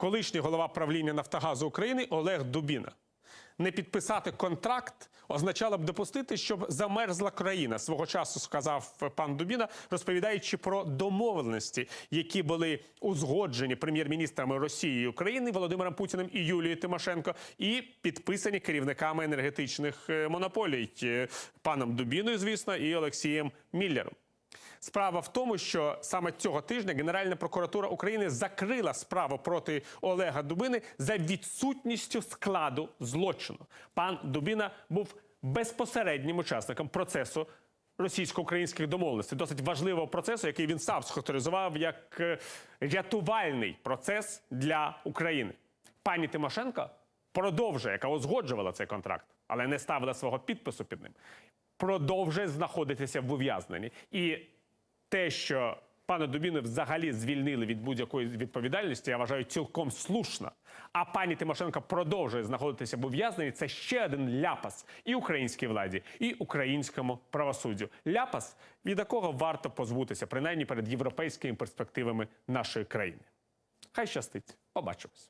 колишній голова правління Нафтогазу України Олег Дубіна. Не підписати контракт означало б допустити, щоб замерзла країна. Свого часу сказав пан Дубіна, розповідаючи про домовленості, які були узгоджені прем'єр-міністрами Росії і України Володимиром Путіним і Юлією Тимошенко, і підписані керівниками енергетичних е, монополій е, паном Дубіною, звісно, і Олексієм Міллером. Справа в тому, що саме цього тижня Генеральна прокуратура України закрила справу проти Олега Дубини за відсутністю складу злочину. Пан Дубіна був безпосереднім учасником процесу російсько-українських домовленостей, досить важливого процесу, який він сам схарактеризував як е, рятувальний процес для України. Пані Тимошенко продовжує, яка узгоджувала цей контракт, але не ставила свого підпису під ним, продовжує знаходитися в ув'язненні. І те, що пана Дубіну взагалі звільнили від будь-якої відповідальності, я вважаю цілком слушно. А пані Тимошенко продовжує знаходитися в ув'язненні. Це ще один ляпас і українській владі, і українському правосуддю. Ляпас, від якого варто позбутися, принаймні перед європейськими перспективами нашої країни. Хай щастить, побачимось.